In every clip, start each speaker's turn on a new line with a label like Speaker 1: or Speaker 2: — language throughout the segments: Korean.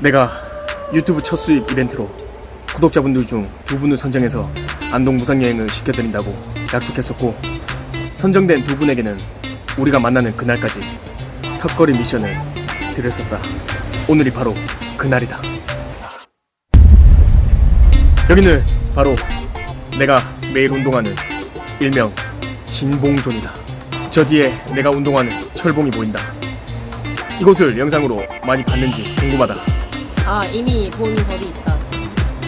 Speaker 1: 내가 유튜브 첫 수입 이벤트로 구독자분들 중 두 분을 선정해서 안동 무상여행을 시켜드린다고 약속했었고 선정된 두 분에게는 우리가 만나는 그날까지 턱걸이 미션을 드렸었다. 오늘이 바로 그날이다. 여기는 바로 내가 매일 운동하는 일명 진봉존이다. 저 뒤에 내가 운동하는 철봉이 보인다. 이곳을 영상으로 많이 봤는지 궁금하다.
Speaker 2: 아 이미 본 적이 있다.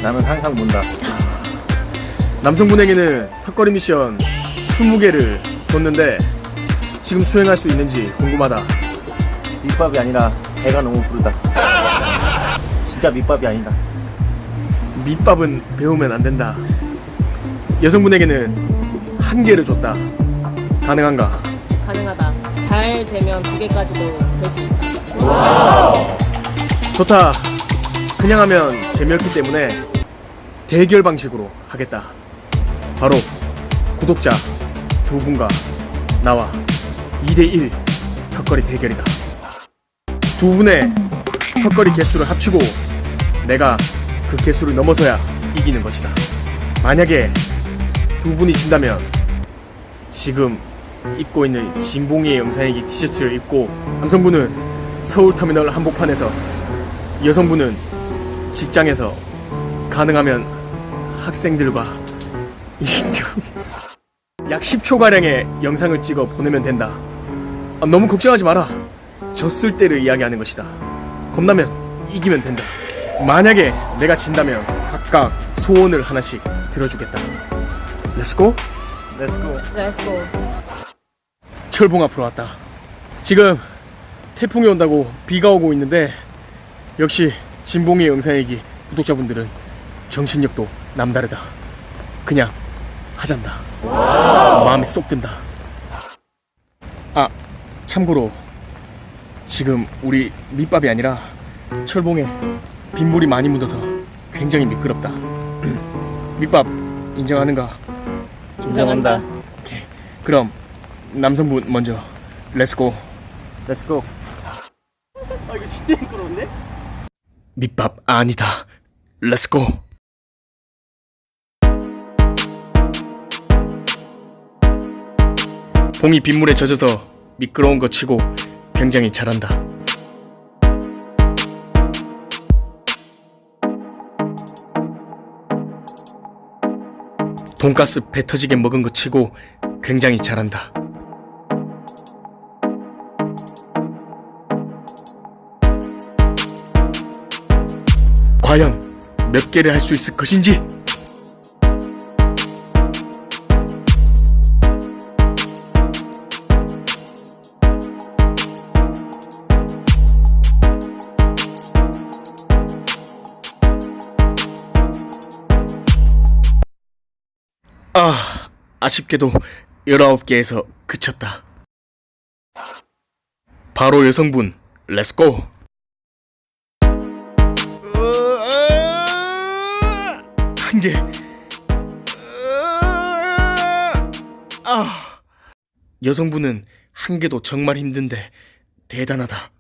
Speaker 3: 나는 항상 본다.
Speaker 1: 남성분에게는 턱걸이 미션 20개를 줬는데 지금 수행할 수 있는지 궁금하다.
Speaker 3: 밑밥이 아니라 배가 너무 부르다. 진짜 밑밥이 아니다.
Speaker 1: 밑밥은 배우면 안 된다. 여성분에게는 한 개를 줬다. 가능한가?
Speaker 2: 가능하다. 잘 되면 두 개까지도 될 수 있다.
Speaker 1: 좋다. 그냥 하면 재미없기 때문에 대결 방식으로 하겠다. 바로 구독자 두 분과 나와 2대1 턱걸이 대결이다. 두 분의 턱걸이 개수를 합치고 내가 그 개수를 넘어서야 이기는 것이다. 만약에 두 분이 진다면 지금 입고 있는 진봉이의 영상이기 티셔츠를 입고 남성분은 서울터미널 한복판에서 여성분은 직장에서 가능하면 학생들과 약 10초가량의 영상을 찍어 보내면 된다. 아, 너무 걱정하지 마라. 졌을 때를 이야기하는 것이다. 겁나면 이기면 된다. 만약에 내가 진다면 각각 소원을 하나씩 들어주겠다. 렛츠고!
Speaker 3: 렛츠고.
Speaker 2: 렛츠고.
Speaker 1: 철봉 앞으로 왔다. 지금 태풍이 온다고 비가 오고 있는데 역시 진봉의 영상이기 구독자분들은 정신력도 남다르다. 그냥 하잔다. 마음에 쏙 든다. 아 참고로 지금 우리 밑밥이 아니라 철봉에 빗물이 많이 묻어서 굉장히 미끄럽다. 밑밥 인정하는가?
Speaker 3: 인정한다.
Speaker 1: 오케이. 그럼 남성분 먼저 렛츠고
Speaker 3: 렛츠고. 아 이거 진짜 미끄러운데?
Speaker 1: 밑밥 아니다. 렛츠고 봉이 빗물에 젖어서 미끄러운 것 치고 굉장히 잘한다. 돈가스 배 터지게 먹은 것 치고 굉장히 잘한다 과연 몇 개를 할 수 있을 것인지? 아 아쉽게도 19개에서 그쳤다. 바로 여성분 렛츠고 한 개. 아. 여성분은 한 개도 정말 힘든데 대단하다.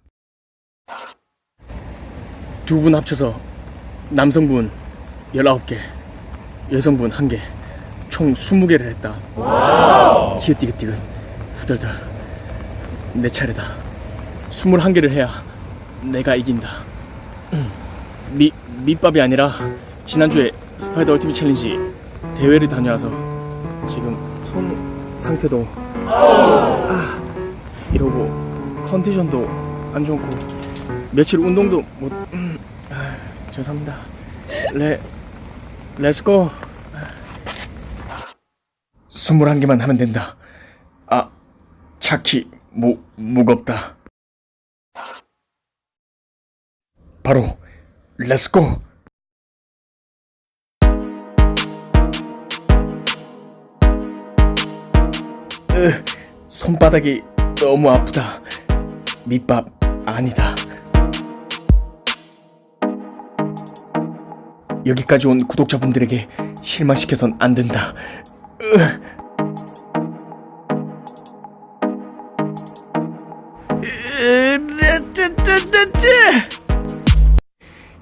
Speaker 1: 두 분 합쳐서 남성분 19개, 여성분 한 개, 총 20개를 했다. 히읗디귿디귿, 후덜덜. 내 차례다. 21개를 해야 내가 이긴다. 미, 밑밥이 아니라 지난주에 스파이더 얼티밋 챌린지 대회를 다녀와서 지금 손 상태도 아, 이러고 컨디션도 안 좋고 며칠 운동도 못 음, 아, 죄송합니다. 레 렛츠고. 21개만 하면 된다. 아 차키 무, 무겁다. 바로 렛츠고 으, 손바닥이 너무 아프다. 밑밥 아니다. 여기까지 온 구독자분들에게 실망시켜선 안 된다.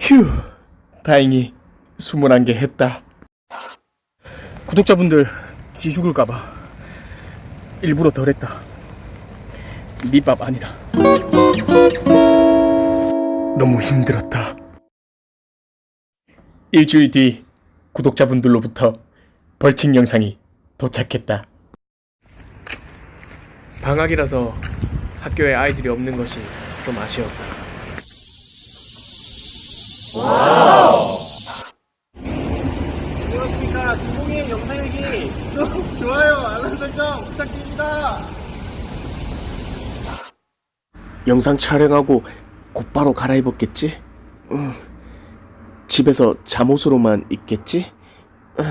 Speaker 1: 휴, 다행히 21개 했다. 구독자분들 기 죽을까봐 일부러 덜 했다. 밑밥 아니다. 너무 힘들었다. 일주일 뒤 구독자분들로부터 벌칙 영상이 도착했다. 방학이라서 학교에 아이들이 없는 것이 좀 아쉬웠다.
Speaker 3: 안녕하십니까 진공의 영상일기 구독, 좋아요 알람 설정 부탁드립니다
Speaker 1: 영상 촬영하고 곧바로 갈아입었겠지? 응. 집에서 잠옷으로만 있겠지? 응.